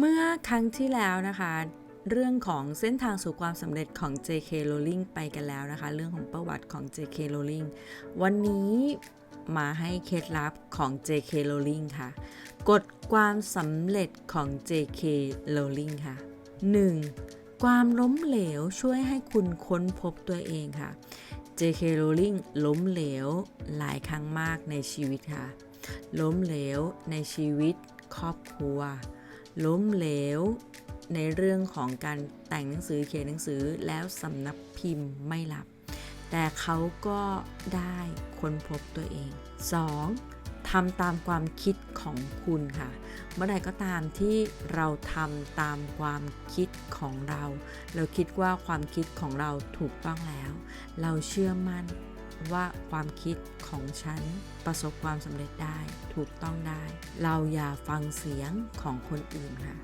เมื่อครั้งที่แล้วนะคะ เรื่องของเส้นทางสู่ความสำเร็จของ JK Rowling ไปกันแล้วนะคะ เรื่องของประวัติของ JK Rowling วันนี้มาให้เคล็ดลับของ JK Rowling ค่ะกฎความสำเร็จของ JK Rowling ค่ะ 1. ความล้มเหลวช่วยให้คุณค้นพบตัวเองค่ะ JK Rowling ล้มเหลวหลายครั้งมากในชีวิตค่ะ ล้มเหลวในชีวิตครอบครัว ล้มเหลว ในเรื่องของการแต่งหนังสือเขียนหนังสือแล้วสำนักพิมพ์ไม่รับ แต่เขาก็ได้ค้นพบตัวเอง 2. ทำตามความคิดของคุณค่ะ เมื่อใดก็ตามที่เราทำตามความคิดของเรา เราคิดว่าความคิดของเราถูกต้องแล้ว เราเชื่อมั่น ว่าความคิดของฉันประสบความสำเร็จได้ถูกต้องได้ เราอย่าฟังเสียงของคนอื่นค่ะ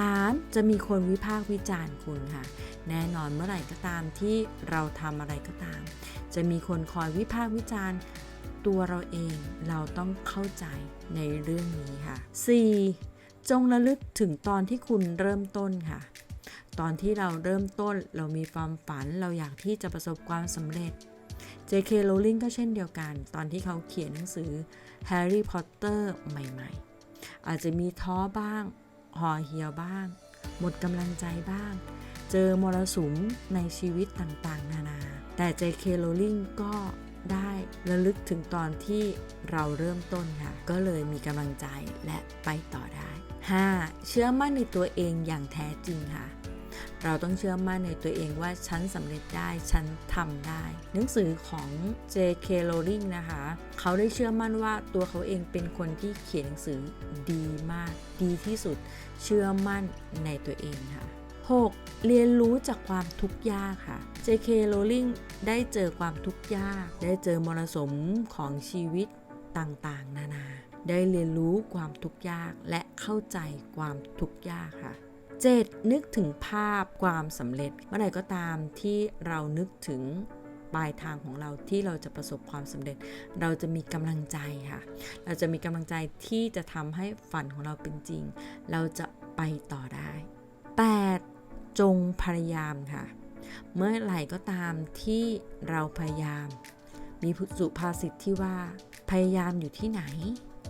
3. จะมีคนวิพากษ์วิจารณ์คุณค่ะ แน่นอนเมื่อไหร่ก็ตามที่เราทำอะไรก็ตาม จะมีคนคอยวิพากษ์วิจารณ์ตัวเราเองเราต้องเข้าใจในเรื่องนี้ค่ะ 4. จงระลึกถึงตอนที่คุณเริ่มต้นค่ะ ตอนที่เราเริ่มต้นเรามีความฝันเราอยากที่จะประสบความสำเร็จ J.K. Rowling ก็เช่นเดียวกัน ตอนที่เขาเขียนหนังสือ Harry Potter ใหม่ๆ อาจจะมีท้อบ้างห่อเหี่ยวบ้าง หมดกำลังใจบ้าง เจอมรสุมในชีวิตต่างๆ นานา แต่ J.K. Rowling ก็ได้ระลึกถึงตอนที่เราเริ่มต้นค่ะ ก็เลยมีกำลังใจและไปต่อได้ 5. เชื่อมั่นในตัวเองอย่างแท้จริงค่ะ เราต้องเชื่อมั่นในตัวเองว่าฉันสำเร็จได้ ฉันทำได้ หนังสือของ J.K. Rowling นะคะ เขาได้เชื่อมั่นว่าตัวเขาเองเป็นคนที่เขียนหนังสือดีมาก ดีที่สุด เชื่อมั่นในตัวเองค่ะ 6. เรียนรู้จากความทุกข์ยากค่ะ J.K. Rowling ได้เจอความทุกข์ยาก ได้เจอมรสุมของชีวิตต่างๆ นานา ได้เรียนรู้ความทุกข์ยากและเข้าใจความทุกข์ยากค่ะ 7. นึกถึงภาพความสำเร็จ เมื่อไหร่ก็ตามที่เรานึกถึงปลายทางของเราที่เราจะประสบความสำเร็จ เราจะมีกำลังใจค่ะ เราจะมีกำลังใจที่จะทำให้ฝันของเราเป็นจริง เราจะไปต่อได้ 8. จงพยายามค่ะ เมื่อไหร่ก็ตามที่เราพยายาม มีสุภาษิตที่ว่าพยายามอยู่ที่ไหน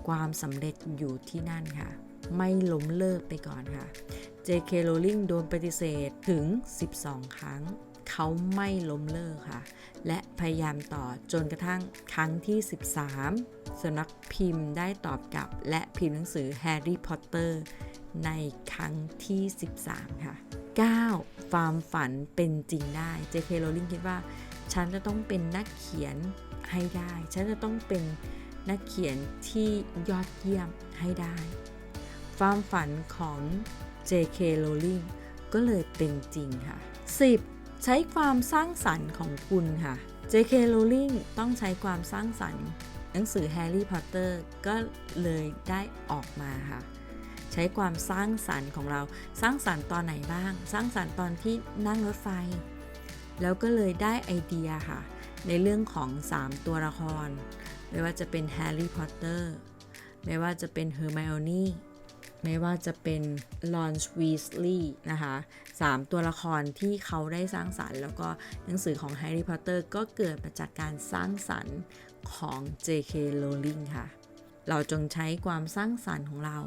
ความสำเร็จอยู่ที่นั่นค่ะ ไม่ล้มเลิกไปก่อนค่ะ J.K. Rowling โดนปฏิเสธถึง 12 ครั้ง เขาไม่ล้มเลิกค่ะ และพยายามต่อจนกระทั่งครั้งที่ 13สำนักพิมพ์ได้ตอบกลับ และพิมพ์หนังสือ Harry Potter ในครั้งที่ 13 ค่ะ 9. ความฝันเป็นจริงได้ J.K. Rowling คิดว่า ฉันจะต้องเป็นนักเขียนให้ได้ ฉันจะต้องเป็นนักเขียนที่ยอดเยี่ยมให้ได้ ความฝันของ J.K. Rowling ก็เลยเป็นจริงค่ะ 10. ใช้ความสร้างสรรค์ของคุณค่ะ J.K. Rowling ต้องใช้ความสร้างสรรค์ หนังสือ Harry Potter ก็เลยได้ออกมาค่ะ ใช้ความสร้างสรรค์ของเราสร้างสรรค์ตอนไหนบ้าง สร้างสรรค์ตอนที่นั่งรถไฟ แล้วก็เลยได้ไอเดียค่ะ ในเรื่องของ 3 ตัวละคร ไม่ว่าจะเป็น Harry Potter ไม่ว่าจะเป็น Hermione ไม่ ไม่ว่าจะเป็นลอนช์วีสลีย์นะคะสามตัวละครที่เขาได้สร้างสรรค์ แล้วก็หนังสือของแฮร์รี่พอตเตอร์ก็เกิดมาจากการสร้างสรรค์ของ J.K. Rowling ค่ะ เราจงใช้ความสร้างสรรค์ของเรา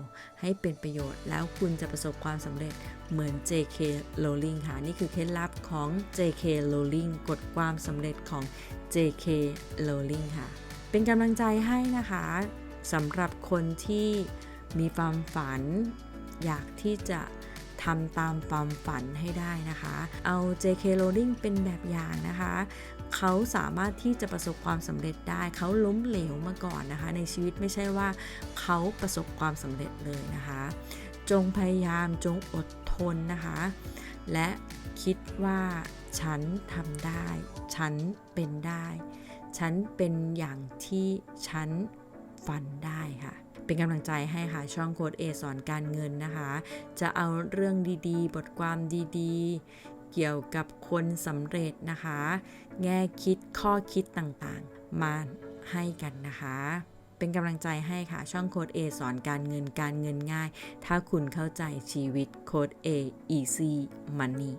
ให้เป็นประโยชน์ แล้วคุณจะประสบความสำเร็จเหมือน J.K. Rowling ค่ะ นี่คือเคล็ดลับของ J.K. Rowling กฎความสำเร็จของ J.K. Rowling ค่ะ เป็นกำลังใจให้นะคะสำหรับคนที่ มีความฝัน อยากที่จะทำตามความฝันให้ได้นะคะ เอา J.K. Rowling เป็นแบบอย่างนะคะ เขาสามารถที่จะประสบความสำเร็จได้ เขาล้มเหลวมาก่อนนะคะ ในชีวิตไม่ใช่ว่าเขาประสบความสำเร็จเลยนะคะ จงพยายามจงอดทนนะคะ และคิดว่าฉันทำได้ ฉันเป็นได้ ฉันเป็นอย่างที่ฉันฝันได้ค่ะ เป็นกำลังใจให้ค่ะช่องโค้ดเอสอนการเงินนะคะ จะเอาเรื่องดีๆ บทความดีๆ เกี่ยวกับคนสำเร็จนะคะ แง่คิดข้อคิดต่างๆ มาให้กันนะคะ เป็นกำลังใจให้ค่ะ ช่องโค้ด A สอนการเงินการเงินง่าย ถ้าคุณเข้าใจชีวิตโค้ด A easy money